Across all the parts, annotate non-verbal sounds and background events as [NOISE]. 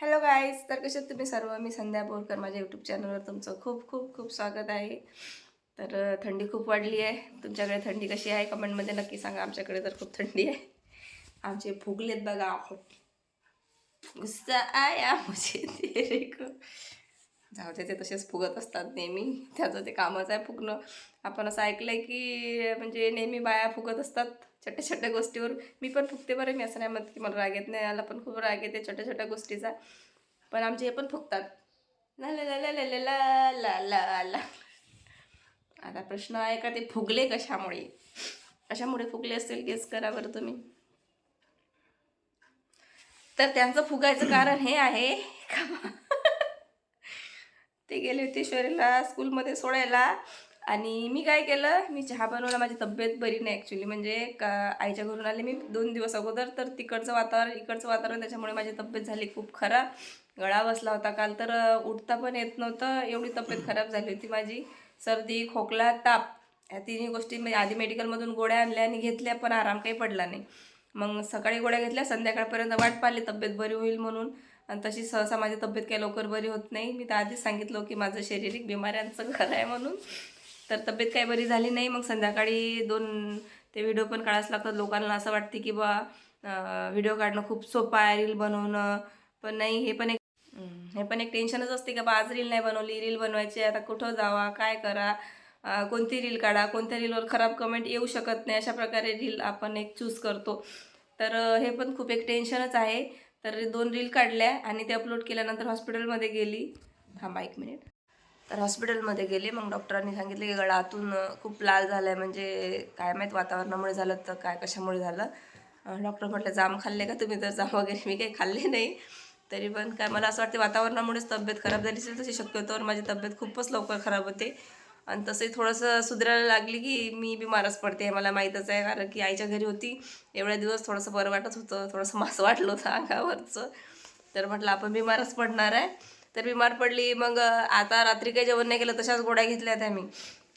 Hello guys तर कशात तुम्ही सर्व? मी संध्या बोरकर. माझ्या यूट्यूब चॅनलवर तुमचं खूप खूप खूप स्वागत आहे. तर थंडी खूप वाढली आहे. तुमच्याकडे थंडी कशी आहे? कमेंटमध्ये नक्की सांगा. आमच्याकडे तर खूप थंडी आहे. आमचे फुगलेत बघा. गुस्सा आया मुझे तेरे को जाऊ दे ते तसेच फुगत असतात नेहमी. त्याचं ते कामच आहे फुगणं. आपण असं ऐकलं आहे की म्हणजे नेहमी बाया फुगत असतात. छोट्या छोट्या गोष्टीवर. मी पण फुगते बरं मी असं नाही म्हणत की मला राग येत नाही याला पण खूप राग येते छोट्या छोट्या गोष्टीचा. पण आमचे हे पण फुगतात ला ला ला ला ला ला ला ला आता प्रश्न आहे का ते फुगले कशामुळे? कशामुळे फुगले असेल गेस करा बरं तुम्ही. तर त्यांचं फुगायचं कारण हे आहे का? [LAUGHS] ते गेले होते शरीरला स्कूलमध्ये सोडायला. आणि मी काय केलं मी चहा बनवला माझी तब्येत बरी नाही ॲक्च्युली म्हणजे का आईच्या घरून आले मी दोन दिवस अगोदर तर तिकडचं वातावरण इकडचं वातावरण त्याच्यामुळे माझी तब्येत झाली खूप खराब. गळा बसला होता काल तर उठता पण येत नव्हतं एवढी तब्येत खराब झाली होती माझी. सर्दी खोकला ताप या तिन्ही गोष्टी मी आधी मेडिकलमधून गोळ्या आणल्या आणि घेतल्या पण आराम काही पडला नाही. मग सकाळी गोळ्या घेतल्या संध्याकाळपर्यंत वाट पाहिली तब्येत बरी होईल म्हणून. आणि तशी सहसा माझी तब्येत काही लवकर बरी होत नाही. मी तर आधीच सांगितलं की माझं शारीरिक बिमाऱ्यांचं घर आहे म्हणून. तर तब्येत काही बरी झाली नाही. मग संध्याकाळी दोन ते व्हिडिओ पण काढायला लागतात. लोकांना असं वाटते की बा व्हिडिओ काढणं खूप सोपं आहे रील बनवणं. पण नाही हे पण एक हे पण एक टेन्शनच असते का बा आज रील नाही बनवली रील बनवायची आता कुठं जावा काय करा? कोणती रील काढा? कोणत्या रीलवर खराब कमेंट येऊ शकत नाही? अशा प्रकारे रील आपण एक चूज करतो. तर हे पण खूप एक टेन्शनच आहे. तर दोन रील काढल्या आणि ते अपलोड केल्यानंतर हॉस्पिटलमध्ये गेली. थांबा एक मिनिट तर हॉस्पिटलमध्ये गेले मग डॉक्टरांनी सांगितले की गळा आतून खूप लाल झाला आहे म्हणजे काय माहीत वातावरणामुळे झालं तर काय कशामुळे झालं. डॉक्टर म्हटलं जाम खाल्ले का तुम्ही? तर जाम वगैरे मी काही खाल्ले नाही. तरी पण काय मला असं वाटते वातावरणामुळेच तब्येत खराब झाली असेल तशी शक्यतोवर माझी तब्येत खूपच लवकर खराब होते. आणि तसे थोडंसं सुधारायला लागली की मी बिमारच पडते हे मला माहीतच आहे कारण की आईच्या घरी होती. एवढ्या दिवस थोडंसं बरं वाटत होतं थोडंसं मास वाटलं होतं अंगावरचं. तर म्हटलं आपण बिमारच पडणार आहे. तर बिमार पडली मग आता रात्री काही जेवण नाही केलं तशाच गोळ्या घेतल्या त्या मी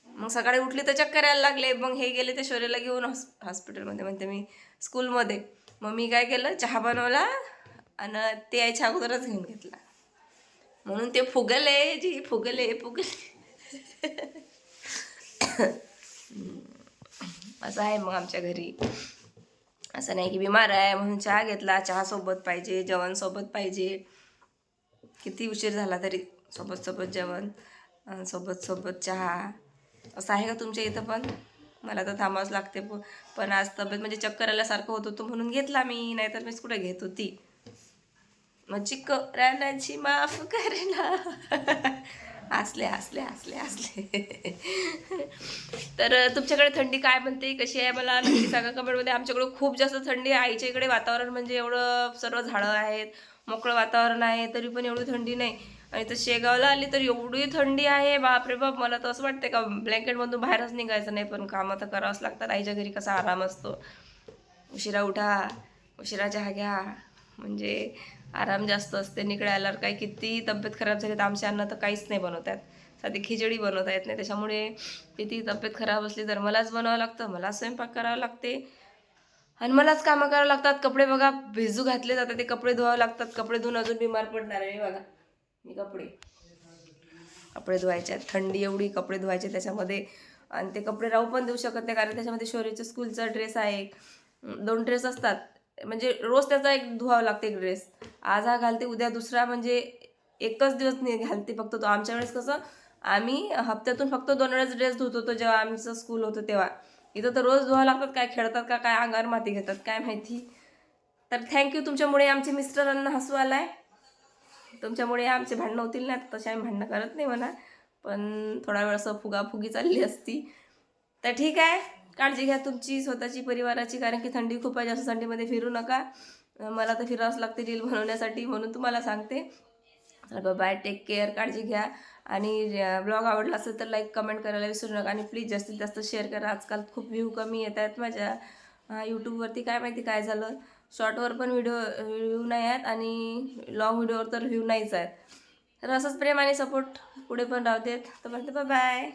मग सकाळी उठली तर चक्कर यायला लागले. मग हे गेले ते शौर्याला घेऊन हॉस हॉस्पिटलमध्ये म्हणते मी स्कूलमध्ये. मग मी काय केलं चहा बनवला आणि ते यायच्या अगोदरच घेऊन घेतला. म्हणून ते फुगले जी फुगले फुगले. [COUGHS] असं आहे मग आमच्या घरी. असं नाही की बिमार आहे म्हणून चहा घेतला. चहासोबत पाहिजे जेवण सोबत पाहिजे. किती उशीर झाला तरी सोबत सोबत जेवण सोबत सोबत चहा. असं आहे का तुमच्या इथं पण? मला तर थांबावंच लागते पण आज तब्येत म्हणजे चक्कर आल्यासारखं होत होतं म्हणून घेतला मी नाहीतर मीच कुठे घेत होती. मग चिक्क रानाची माफ करेना. हसले हसले हसले हसले. तर तुमच्याकडे थंडी काय म्हणते? कशी आहे? मला नक्की सांगा कमेंटमध्ये. आमच्याकडे खूप जास्त थंडी आहे. आईच्या इकडे वातावरण म्हणजे एवढं सर्व झाडं आहेत मोकळं वातावरण आहे तरी पण एवढी थंडी नाही. आणि तर शेगावला आली तर एवढी थंडी आहे. बापरे बाप मला तर असं वाटतं का ब्लँकेटमधून बाहेरच निघायचं नाही पण कामं तर करावंच लागतात. आईच्या घरी कसा आराम असतो. उशिरा उठा उशिरा चहा घ्या म्हणजे आराम जास्त असते निकडे आल्यावर काही किती तब्येत खराब झाली तर आमच्या अन्न तर काहीच नाही बनवतात. साधी खिचडी बनवता येत नाही. त्याच्यामुळे किती तब्येत खराब असली तर मलाच बनवावं लागतं मलाच स्वयंपाक करावं लागते. आणि मलाच कामं करावं लागतात. कपडे बघा भिजू घातले जातात ते कपडे धुवावं लागतात. कपडे धुवून अजून बिमार पडणार आहे बघा. मी कपडे. कपडे धुवायचे आहेत. थंडी एवढी कपडे धुवायचे त्याच्यामध्ये. आणि ते कपडे राहू पण देऊ शकत नाही कारण त्याच्यामध्ये शौर्याच्या स्कूलचा ड्रेस आहे. दोन ड्रेस असतात. म्हणजे रोज त्याचा एक धुवावा लागते एक ड्रेस आज हा घालते उद्या दुसरा म्हणजे एकच दिवस नाही घालते फक्त तो. आमच्या वेळेस कसं आम्ही हप्त्यातून फक्त दोन वेळेस ड्रेस धुत होतो जेव्हा आमचं स्कूल होतं तेव्हा. इथं तर रोज धुवा लागतात काय खेळतात का काय अंगावर माती घेतात काय माहिती. तर थँक्यू तुमच्यामुळे आमचे मिस्टरांना हसू आला आहे तुमच्यामुळे आमचे भांडणं होतील ना तसे आम्ही भांडणं करत नाही म्हणा. पण थोडा वेळ असं फुगाफुगी चालली असती. तर ठीक आहे. काळजी घ्या तुमची स्वतःची परिवाराची कारण की थंडी खूप आहे जास्त थंडीमध्ये फिरू नका. मला तर फिरावंच लागते रील बनवण्यासाठी म्हणून तुम्हाला सांगते. चला बाय टेक केअर काळजी घ्या. आणि ब्लॉग आवडला असेल तर लाईक कमेंट करायला विसरू नका. आणि प्लीज जास्तीत जास्त शेअर करा. आजकाल खूप व्ह्यू कमी येत आहेत माझ्या यूट्यूबवरती काय माहिती काय झालं? शॉर्टवर पण व्हिडिओ व्ह्यू नाही आहेत आणि लॉंग व्हिडिओवर तर व्ह्यू नाहीच आहेत. तर असंच प्रेम आणि सपोर्ट पुढे पण राहतेत तर म्हणते बाय